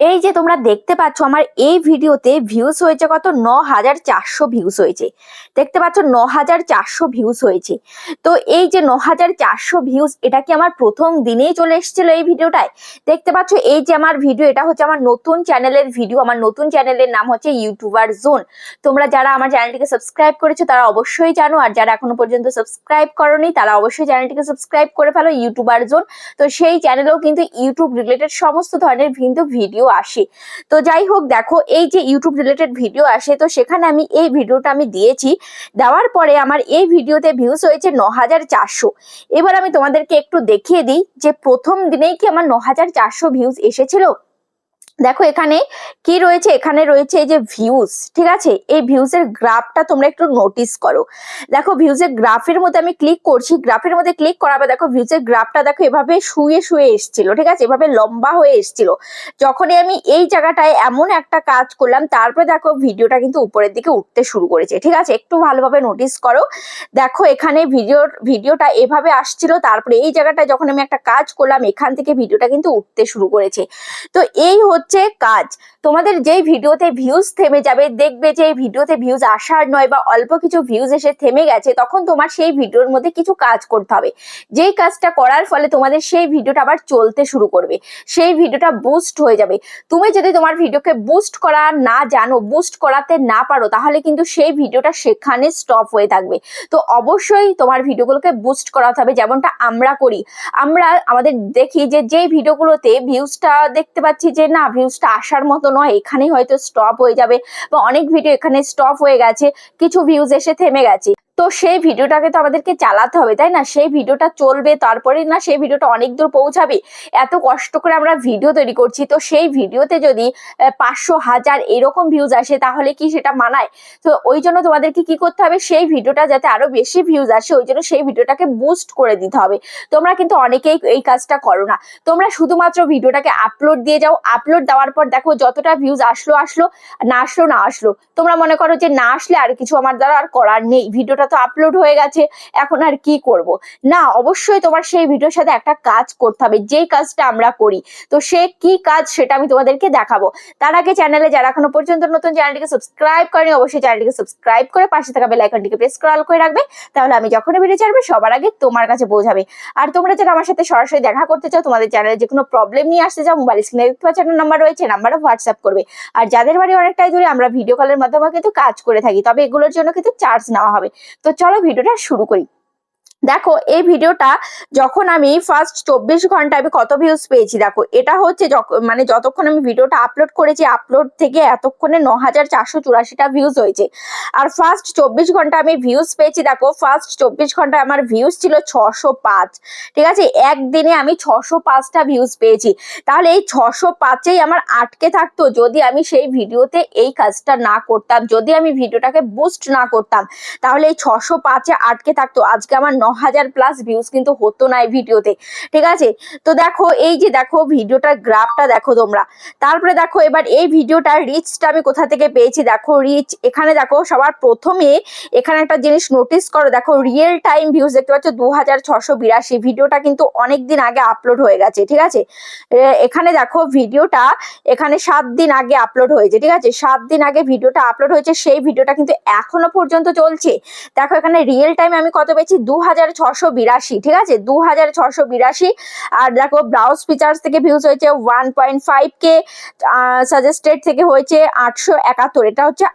এই যে তোমরা দেখতে পাচ্ছ, আমার এই ভিডিওতে ভিউজ হয়েছে কত? ন হাজার চারশো ভিউজ হয়েছে। দেখতে পাচ্ছ ন হাজার চারশো ভিউজ হয়েছে। তো এই যে ন হাজার চারশো ভিউজ এটা কি আমার প্রথম দিনেই চলে এসেছিল এই ভিডিওটায়? দেখতে পাচ্ছ, এই যে আমার ভিডিও এটা হচ্ছে আমার নতুন চ্যানেলের ভিডিও আমার নতুন চ্যানেলের নাম হচ্ছে ইউটিউবার জোন তোমরা যারা আমার চ্যানেলটিকে সাবস্ক্রাইব করেছ, তারা অবশ্যই জানো, আর যারা এখনও পর্যন্ত সাবস্ক্রাইব করনি, তারা অবশ্যই চ্যানেলটিকে সাবস্ক্রাইব করে ফেলো ইউটিউবার জোন তো সেই চ্যানেলেও কিন্তু ইউটিউব রিলেটেড সমস্ত ধরনের কিন্তু ভিডিও আসে। তো যাই হোক, দেখো, এই যে ইউটিউব রিলেটেড ভিডিও আসে, তো সেখানে আমি এই ভিডিওটা আমি দিয়েছি। দেওয়ার পরে আমার এই ভিডিওতে ভিউজ হয়েছে ন হাজার চারশো। এবার আমি তোমাদেরকে একটু দেখিয়ে দিই যে প্রথম দিনেই কি আমার ন হাজার চারশো ভিউজ এসেছিল? দেখো এখানে কি রয়েছে? এখানে রয়েছে এই যে ভিউজ ঠিক আছে? এই ভিউজের গ্রাফটা তোমরা একটু নোটিস করো। দেখো ভিউজের গ্রাফের মধ্যে আমি ক্লিক করছি গ্রাফের মধ্যে ক্লিক করাবে দেখো ভিউজের গ্রাফটা দেখো এভাবে শুয়ে শুয়ে এসছিল, ঠিক আছে? এভাবে লম্বা হয়ে এসছিল। যখনই আমি এই জায়গাটায় এমন একটা কাজ করলাম, তারপরে দেখো ভিডিওটা কিন্তু উপরের দিকে উঠতে শুরু করেছে, ঠিক আছে? একটু ভালোভাবে নোটিস করো। দেখো এখানে ভিডিও ভিডিওটা এভাবে আসছিল, তারপরে এই জায়গাটায় যখন আমি একটা কাজ করলাম, এখান থেকে ভিডিওটা কিন্তু উঠতে শুরু করেছে। তো এই হচ্ছে কাজ। তোমাদের যেই ভিডিওতে ভিউজ থেমে যাবে, দেখবে যে ভিডিওতে ভিউজ আসার নয় বা অল্প কিছু ভিউজ এসে থেমে গেছে, তখন তোমার সেই ভিডিওর মধ্যে কিছু কাজ করতে হবে। যেই কাজটা করার ফলে তোমাদের সেই ভিডিওটা আবার চলতে শুরু করবে। সেই ভিডিওটা বুস্ট হয়ে যাবে। তুমি যদি তোমার ভিডিওকে বুস্ট করা না জানো বুস্ট করাতে না পারো, তাহলে কিন্তু সেই ভিডিওটা সেখানে স্টপ হয়ে থাকবে। তো অবশ্যই তোমার ভিডিওগুলোকে বুস্ট করাতে হবে, যেমনটা আমরা করি। আমরা আমাদের দেখি যে যেই ভিডিওগুলোতে ভিউজটা দেখতে পাচ্ছি যে না ভিউজটা আসার মতো নয়, এখানেই হয়তো স্টপ হয়ে যাবে বা অনেক ভিডিও এখানে স্টপ হয়ে গেছে, কিছু ভিউজ এসে থেমে গেছে। তো সেই ভিডিওটাকে তো আমাদেরকে চালাতে হবে, তাই না? সেই ভিডিওটা চলবে তারপরে না সেই ভিডিওটা অনেক দূর পৌঁছাবে। এত কষ্ট করে আমরা ভিডিও তৈরি করছি, তো সেই ভিডিওতে যদি পাঁচশো হাজার এরকম ভিউজ আসে, তাহলে কি সেটা মানায়? তো ওই জন্য তোমাদেরকে কি করতে হবে? সেই ভিডিওটা যাতে আরও বেশি ভিউজ আসে, ওই জন্য সেই ভিডিওটাকে বুস্ট করে দিতে হবে। তোমরা কিন্তু অনেকেই এই কাজটা করো না। তোমরা শুধুমাত্র ভিডিওটাকে আপলোড দিয়ে যাও। আপলোড দেওয়ার পর দেখো যতটা ভিউজ আসলো আসলো, না আসলো না আসলো। তোমরা মনে করো যে না আসলে আর কিছু আমার দ্বারা আর করার নেই। ভিডিওটা তো আপলোড হয়ে গেছে, এখন আর কি করব? না, অবশ্যই তোমার সেই ভিডিওর সাথে একটা কাজ করতে হবে, যেই কাজটা আমরা করি। তো সে কি কাজ সেটা আমি তোমাদেরকে দেখাবো। তার আগে চ্যানেলে যারা এখনও পর্যন্ত নতুন চ্যানেলটিকে সাবস্ক্রাইব করেনি, অবশ্যই চ্যানেলটিকে সাবস্ক্রাইব করে পাশে থাকা বেল আইকনটিকে প্রেস করে অল করে রাখবে, তাহলে আমি যখনই ভিডিও ছাড়বে, সবার আগে তোমার কাছে পৌঁছাবে। আর তোমরা যারা আমার সাথে সরাসরি দেখা করতে চাও, তোমাদের চ্যানেলে যে কোনো প্রবলেম নিয়ে আসতে চাও মোবাইল স্ক্রিনে দেখতে পাচ্ছ নাম্বার রয়েছে নাম্বারে হোয়াটসঅ্যাপ করবে। আর যাদের বাড়ি অনেকটাই দূরে, আমরা ভিডিও কলের মাধ্যমে কিন্তু কাজ করে থাকি, তবে এগুলোর জন্য কিন্তু চার্জ নেওয়া হবে। তো চলো ভিডিওটা শুরু করি। দেখো, এই ভিডিওটা যখন আমি ফার্স্ট চব্বিশ ঘণ্টা আমি কত ভিউজ পেয়েছি, দেখো, এটা হচ্ছে মানে যতক্ষণ আমি ভিডিওটা আপলোড করেছি আপলোড থেকে এতক্ষণে ন হাজার চারশো চুরাশিটা ভিউজ হয়েছে। আর ফার্স্ট চব্বিশ ঘণ্টা আমি ভিউজ পেয়েছি, দেখো ফার্স্ট চব্বিশ ঘণ্টা আমার ভিউজ ছিল ছশো পাঁচ। ঠিক আছে, একদিনে আমি ছশো পাঁচটা ভিউজ পেয়েছি। তাহলে এই ছশো পাঁচেই আমার আটকে থাকতো, যদি আমি সেই ভিডিওতে এই কাজটা না করতাম, যদি আমি ভিডিওটাকে বুস্ট না করতাম, তাহলে এই ছশো পাঁচে আটকে থাকতো। আজকে আমার ন হাজার প্লাস ভিউজ কিন্তু হতো না এই ভিডিওতে, ঠিক আছে? তো দেখো, এই যে দেখো, ভিডিওটার গ্রাফটা দেখো তোমরা। তারপরে দেখো, এবার এই ভিডিওটার রিচটা আমি কোথা থেকে পেয়েছি? দেখো রিচ এখানে দেখো, সবার প্রথমে এখানে একটা জিনিস নোটিস করো। দেখো রিয়েল টাইম ভিউজ দেখতে পাচ্ছ দু হাজার ছশো বিরাশি। ভিডিওটা কিন্তু অনেক দিন আগে আপলোড হয়ে গেছে, ঠিক আছে? এখানে দেখো, ভিডিওটা এখানে সাত দিন আগে আপলোড হয়েছে, ঠিক আছে? সাত দিন আগে ভিডিওটা আপলোড হয়েছে, সেই ভিডিওটা কিন্তু এখনও পর্যন্ত চলছে। দেখো, এখানে রিয়েল টাইম আমি কত পেয়েছি? দু হাজার ছশো বিরাশি, ঠিক আছে? দু হাজার ছশো বিরাশি। আর দেখো ব্রাউজ ফিচার্স থেকে ভিউজ হয়েছে one point five K suggested থেকে হয়েছে আটশো একাত্তর। এটা হচ্ছে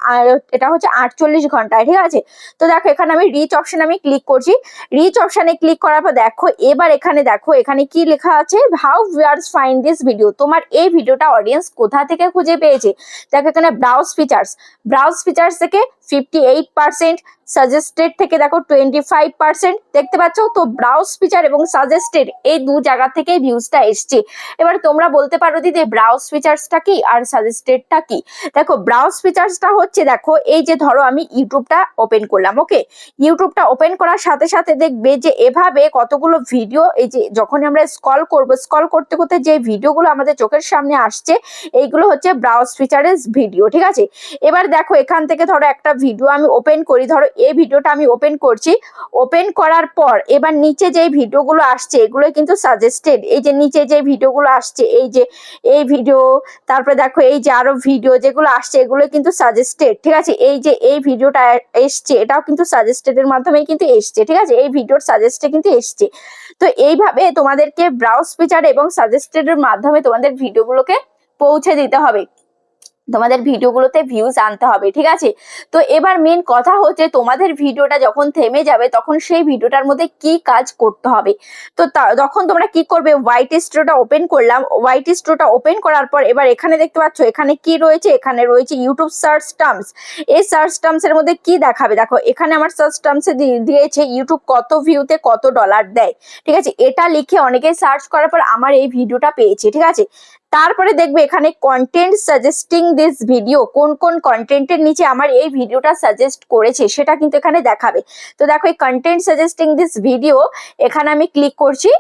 এটা হচ্ছে আটচল্লিশ ঘন্টায়, ঠিক আছে? তো দেখো, এখানে আমি রিচ অপশন আমি ক্লিক করছি। রিচ অপশনে ক্লিক করার পর দেখো, এবার এখানে দেখো, এখানে কি লেখা আছে? How viewers find this video তোমার এই ভিডিওটা অডিয়েন্স কোথা থেকে খুঁজে পেয়েছে? দেখো, এখানে ব্রাউজ ফিচার্স ব্রাউজ ফিচার্স থেকে ফিফটি এইট পার্সেন্ট সাজেস্টেড থেকে দেখো টোয়েন্টি ফাইভ পার্সেন্ট দেখতে পাচ্ছ তো ব্রাউজ ফিচার এবং সাজেস্টেড এই দু জায়গা থেকে ভিউজটা এসছে। এবার তোমরা বলতে পারো দিদি ব্রাউজ ফিচার্সটা কি আর সাজেস্টেডটা কি? দেখো ব্রাউজ ফিচার্সটা হচ্ছে দেখো, এই যে ধরো আমি ইউটিউবটা ওপেন করলাম ওকে ইউটিউবটা ওপেন করার সাথে সাথে দেখবে যে এভাবে কতগুলো ভিডিও এই যে যখন আমরা স্কল করব স্কল করতে করতে যে ভিডিওগুলো আমাদের চোখের সামনে আসছে, এইগুলো হচ্ছে ব্রাউজ ফিচারের ভিডিও ঠিক আছে? এবার দেখো এখান থেকে ধরো একটা ভিডিও আমি ওপেন করি, ধরো এই ভিডিওটা আমি ওপেন করছি। ওপেন করার পর এবার নিচে যে ভিডিওগুলো আসছে এগুলো কিন্তু সাজেস্টেড এই যে নিচে যে ভিডিওগুলো আসছে, এই যে এই ভিডিও, তারপরে দেখো এই যে আরও ভিডিও যেগুলো আসছে এগুলো কিন্তু সাজেস্টেড ঠিক আছে? এই যে এই ভিডিওটা এসছে, এটাও কিন্তু সাজেস্টেড এর মাধ্যমে কিন্তু এসছে, ঠিক আছে? এই ভিডিওর সাজেস্টে কিন্তু এসছে। তো এইভাবে তোমাদেরকে ব্রাউজ ফিচার এবং সাজেস্টেড এর মাধ্যমে তোমাদের ভিডিওগুলোকে পৌঁছে দিতে হবে। তোমাদের ভিডিওগুলোতে ভিউজ আনতে হবে, ঠিক আছে? তো এবার মেন কথা হচ্ছে তোমাদের ভিডিওটা যখন থেমে যাবে, তখন সেই ভিডিওটার মধ্যে কি কাজ করতে হবে? তো তখন তোমরা কি করবে? হোয়াইট স্টোরটা ওপেন করলাম। হোয়াইট স্টোরটা ওপেন করার পর এবার এখানে দেখতে পাচ্ছ, এখানে কি রয়েছে? এখানে রয়েছে ইউটিউব সার্চ টার্মস এই সার্চ টার্মস এর মধ্যে কি দেখাবে? দেখো, এখানে আমার সার্চ টার্মসে দিয়েছে ইউটিউব কত ভিউতে কত ডলার দেয়। ঠিক আছে? এটা লিখে অনেকে সার্চ করার পর আমার এই ভিডিওটা পেয়েছে, ঠিক আছে? তারপরে দেখবে এখানে কন্টেন্ট সাজেস্টিং দিস ভিডিও কোন কোন কন্টেন্টের নিচে আমার এই ভিডিওটা সাজেস্ট করেছে, সেটা কিন্তু এখানে দেখাবে। তো দেখো এই কন্টেন্ট সাজেস্টিং দিস ভিডিও এখানে আমি ক্লিক করছি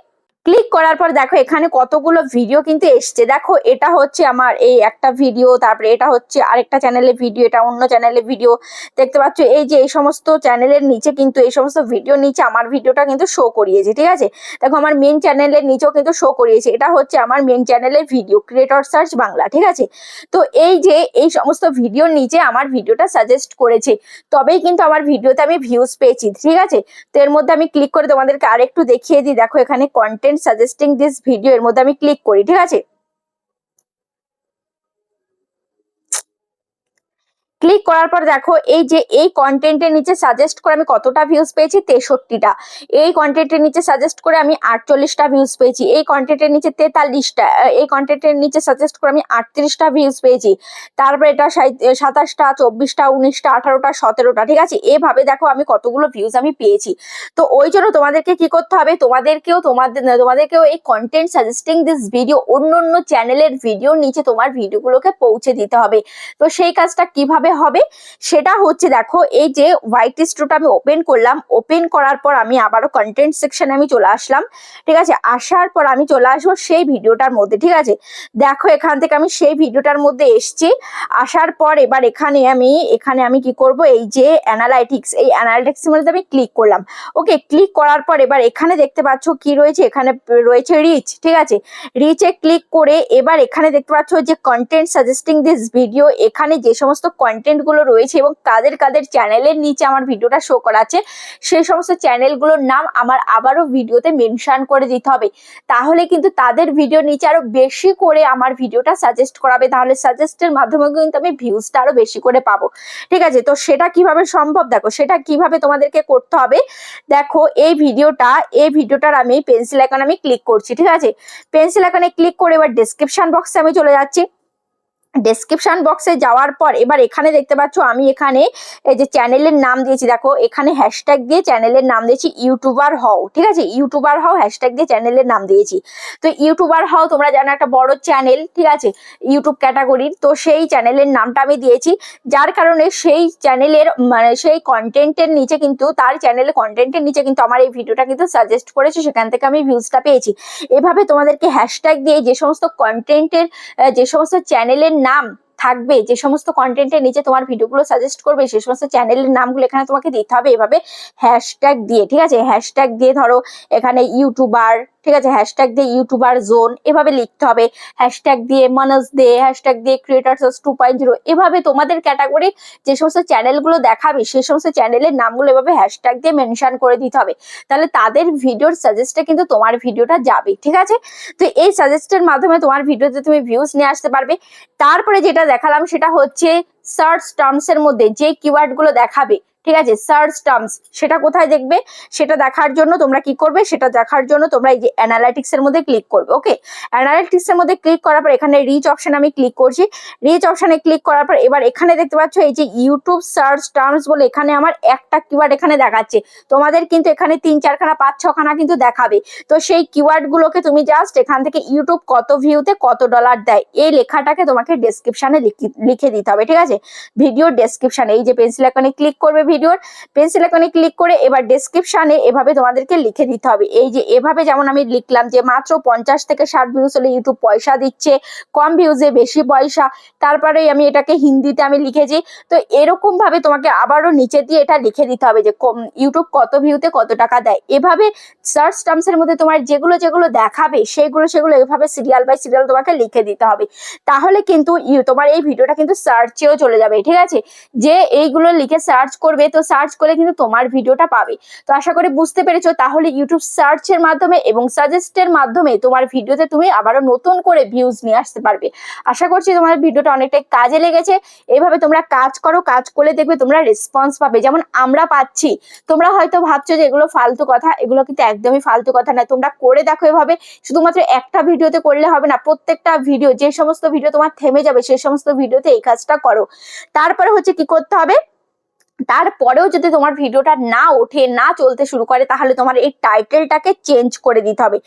ক্লিক করার পর দেখো, এখানে কতগুলো ভিডিও কিন্তু এসছে। দেখো, এটা হচ্ছে আমার এই একটা ভিডিও তারপরে এটা হচ্ছে আরেকটা চ্যানেলের ভিডিও এটা অন্য চ্যানেলের ভিডিও দেখতে পাচ্ছ, এই যে এই সমস্ত চ্যানেলের নিচে কিন্তু, এই সমস্ত ভিডিও নিচে আমার ভিডিওটা কিন্তু শো করিয়েছে, ঠিক আছে? দেখো, আমার মেন চ্যানেলের নিচেও কিন্তু শো করিয়েছে। এটা হচ্ছে আমার মেন চ্যানেলের ভিডিও ক্রিয়েটর সার্চ বাংলা ঠিক আছে? তো এই যে এই সমস্ত ভিডিওর নিচে আমার ভিডিওটা সাজেস্ট করেছে, তবেই কিন্তু আমার ভিডিওতে আমি ভিউজ পেয়েছি, ঠিক আছে? তো এর মধ্যে আমি ক্লিক করে তোমাদেরকে আরেকটু দেখিয়ে দিই। দেখো, এখানে কন্টেন্ট সাজেস্টিং দিস ভিডিও এর মধ্যে আমি ক্লিক করি ঠিক আছে? ক্লিক করার পর দেখো, এই যে এই কন্টেন্টের নিচে সাজেস্ট করে আমি কতটা ভিউজ পেয়েছি? তেষট্টিটা। এই কন্টেন্টের নিচে সাজেস্ট করে আমি আটচল্লিশটা ভিউজ পেয়েছি। এই কন্টেন্টের নিচে তেতাল্লিশটা এই কন্টেন্টের নিচে সাজেস্ট করে আমি আটত্রিশটা ভিউজ পেয়েছি। তারপর এটা সাতাশটা, চব্বিশটা, উনিশটা, আঠারোটা, সতেরোটা, ঠিক আছে? এভাবে দেখো আমি কতগুলো ভিউজ আমি পেয়েছি। তো ওই জন্য তোমাদেরকে কি করতে হবে? তোমাদেরকেও তোমাদের, তোমাদেরকেও এই কন্টেন্ট সাজেস্টিং দিস ভিডিও অন্য অন্য চ্যানেলের ভিডিওর নিচে তোমার ভিডিওগুলোকে পৌঁছে দিতে হবে। তো সেই কাজটা কীভাবে হবে? সেটা হচ্ছে দেখো, এই যে হোয়াইট স্টোরটা আমি ওপেন করলাম ওপেন করার পর আমি আবারও কন্টেন্ট সেকশনে আমি চলে আসলাম, ঠিক আছে? আসার পর আমি চলে আসব সেই ভিডিওটার মধ্যে, ঠিক আছে? দেখো, এখান থেকে আমি সেই ভিডিওটার মধ্যে এসছি, আসার পর এবার এখানে আমি এখানে আমি কি করব? এই যে অ্যানালাইটিক্স এই অ্যানালাইটিক্স মধ্যে আমি ক্লিক করলাম। ওকে ক্লিক করার পর এবার এখানে দেখতে পাচ্ছ কি রয়েছে? এখানে রয়েছে রিচ ঠিক আছে? রিচে ক্লিক করে এবার এখানে দেখতে পাচ্ছ যে কন্টেন্ট সাজেস্টিং দিস ভিডিও এখানে যে সমস্ত কন্টেন্ট কন্টেন্টগুলো রয়েছে এবং কাদের কাদের চ্যানেলের নিচে আমার ভিডিওটা শো করা আছে সেই সমস্ত চ্যানেলগুলোর নাম আমার আবারও ভিডিওতে মেনশন করে দিতে হবে। তাহলে কিন্তু তাদের ভিডিও নিচে আরও বেশি করে আমার ভিডিওটা সাজেস্ট করাবে, তাহলে সাজেস্টের মাধ্যমে কিন্তু আমি ভিউজটা আরও বেশি করে পাবো। ঠিক আছে, তো সেটা কীভাবে সম্ভব? দেখো, সেটা কীভাবে তোমাদেরকে করতে হবে? দেখো, এই ভিডিওটা, এই ভিডিওটার আমি পেন্সিল আইকন আমি ক্লিক করছি, ঠিক আছে? পেন্সিল আইকনে ক্লিক করে এবার ডিসক্রিপশন বক্সে আমি চলে যাচ্ছি। ডেসক্রিপশন বক্সে যাওয়ার পর এবার এখানে দেখতে পাচ্ছ আমি এখানে এই যে চ্যানেলের নাম দিয়েছি। দেখো, এখানে হ্যাশট্যাগ দিয়ে চ্যানেলের নাম দিয়েছি ইউটিউবার হও, ঠিক আছে? ইউটিউবার হও হ্যাশট্যাগ দিয়ে চ্যানেলের নাম দিয়েছি। তো ইউটিউবার হও, তোমরা জানো একটা বড় চ্যানেল ঠিক আছে? ইউটিউব ক্যাটাগরির তো সেই চ্যানেলের নামটা আমি দিয়েছি। যার কারণে সেই চ্যানেলের মানে সেই কন্টেন্টের নিচে কিন্তু, তার চ্যানেলের কন্টেন্টের নিচে কিন্তু আমার এই ভিডিওটা কিন্তু সাজেস্ট করেছে। সেখান থেকে আমি ভিউজটা পেয়েছি। এভাবে তোমাদেরকে হ্যাশট্যাগ দিয়ে যে সমস্ত কন্টেন্টের যে সমস্ত চ্যানেলের নাম। থাকবে, যে সমস্ত কন্টেন্টের নিচে তোমার ভিডিওগুলো সাজেস্ট করবে, সে সমস্ত চ্যানেলের নামগুলো এখানে তোমাকে দিতে হবে, এভাবে হ্যাশট্যাগ দিয়ে, ঠিক আছে? হ্যাশট্যাগ দিয়ে ধরো এখানে ইউটিউবার ঠিক আছে? হ্যাশট্যাগ দিয়ে ইউটিউবার জোন এভাবে লিখতে হবে। হ্যাশট্যাগ দিয়ে মানস দে হ্যাশট্যাগ দিয়ে ক্রিয়েটার্স টু পয়েন্ট জিরো এভাবে তোমাদের ক্যাটাগরি যে সমস্ত চ্যানেলগুলো দেখাবে সেই সমস্ত চ্যানেলের নামগুলো এভাবে হ্যাশট্যাগ দিয়ে মেনশন করে দিতে হবে। তাহলে তাদের ভিডিওর সাজেস্টে কিন্তু তোমার ভিডিওটা যাবে, ঠিক আছে? তো এই সাজেস্টের মাধ্যমে তোমার ভিডিওতে তুমি ভিউজ নিয়ে আসতে পারবে। তারপরে যেটা দেখালাম সেটা হচ্ছে সার্চ টার্মস এর মধ্যে যে কিওয়ার্ডগুলো দেখাবে ঠিক আছে? সার্চ টার্মস সেটা কোথায় দেখবে? সেটা দেখার জন্য তোমরা কি করবে? সেটা দেখার জন্য তোমরা এই যে অ্যানালাইটিক্স এর মধ্যে ক্লিক করবে ওকে অ্যানালাইটিক্স এর মধ্যে ক্লিক করার পর এখানে রিচ অপশন আমি ক্লিক করছি। রিচ অপশনে ক্লিক করার পর এবার এখানে দেখতে পাচ্ছ এই যে ইউটিউব সার্চ টার্মস বলে এখানে আমার একটা কিওয়ার্ড এখানে দেখাচ্ছে। তোমাদের কিন্তু এখানে তিন, চারখানা, পাঁচ, ছখানা কিন্তু দেখাবে। তো সেই কিওয়ার্ড গুলোকে তুমি জাস্ট এখান থেকে ইউটিউব কত ভিউতে কত ডলার দেয়, এই লেখাটাকে তোমাকে ডেসক্রিপশনে লিখে দিতে হবে, ঠিক আছে? ভিডিও ডেসক্রিপশনে এই যে পেন্সিল এখানে ক্লিক করবে ভিডিওর পেন্সিল আইকনে ক্লিক করে এবার ডেসক্রিপশনে এভাবে তোমাদেরকে লিখে দিতে হবে। এই যে এভাবে যেমন আমি লিখলাম যে মাত্র পঞ্চাশ থেকে ষাট ভিউজ হলে ইউটিউব পয়সা দিচ্ছে, কম ভিউজে বেশি পয়সা তারপরে আমি এটাকে হিন্দিতে আমি লিখেছি। তো এরকম ভাবে তোমাকে আবারও নিচে দিয়ে এটা লিখে দিতে হবে যে ইউটিউব কত ভিউতে কত টাকা দেয়। এভাবে সার্চ টার্মস এর মধ্যে তোমার যেগুলো যেগুলো দেখাবে, সেগুলো সেগুলো এভাবে সিরিয়াল বাই সিরিয়াল তোমাকে লিখে দিতে হবে। তাহলে কিন্তু তোমার এই ভিডিওটা কিন্তু সার্চেও চলে যাবে, ঠিক আছে? যে এইগুলো লিখে সার্চ করবে তো সার্চ করলে কিন্তু তোমার ভিডিওটা পাবে। তো আশা করি বুঝতে পেরেছ, তাহলে ইউটিউব সার্চের মাধ্যমে এবং সাজেস্টের মাধ্যমে তোমার ভিডিওতে তুমি আবারও নতুন করে ভিউজ নিয়ে আসতে পারবে। আশা করছি তোমার ভিডিওটা অনেকটাই কাজে লেগেছে। এইভাবে তোমরা কাজ করো, কাজ করলে দেখবে তোমরা রেসপন্স পাবে। যেমন আমরা পাচ্ছি, তোমরা হয়তো ভাবছ যে এগুলো ফালতু কথা, এগুলো কিন্তু একদমই ফালতু কথা না তোমরা করে দেখো এভাবে, শুধুমাত্র একটা ভিডিওতে করলে হবে না, প্রত্যেকটা ভিডিও যে সমস্ত ভিডিও তোমার থেমে যাবে সেই সমস্ত ভিডিওতে এই কাজটা করো। তারপরে হচ্ছে কি করতে হবে? তারপরেও যদি তোমার ভিডিওটা না ওঠে, না চলতে শুরু করে, তাহলে তোমার এই টাইটেলটাকে চেঞ্জ করে দিতে হবে।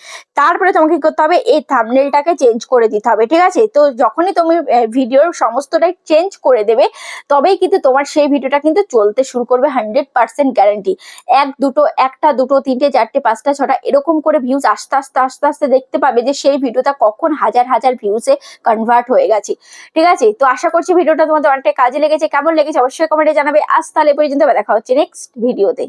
তারপরে তোমাকে করতে হবে? এই থাম্বনেলটাকে চেঞ্জ করে দিতে হবে, ঠিক আছে? তো যখনই তুমি ভিডিওর সমস্তটাই চেঞ্জ করে দেবে, তবেই কিন্তু তোমার সেই ভিডিওটা কিন্তু চলতে শুরু করবে, হান্ড্রেড পার্সেন্ট গ্যারান্টি। এক দুটো, একটা দুটো, তিনটে, চারটে, পাঁচটা, ছটা, এরকম করে ভিউজ আস্তে আস্তে আস্তে আস্তে দেখতে পাবে যে সেই ভিডিওটা কখন হাজার হাজার ভিউজে কনভার্ট হয়ে গেছে। ঠিক আছে? তো আশা করছি ভিডিওটা তোমাদের অনেকটা কাজে লেগেছে। কেমন লেগেছে? অবশ্যই কমেন্টে জানাবে। আজ তাহলে পর্যন্ত দেখা হচ্ছে নেক্সট ভিডিওতে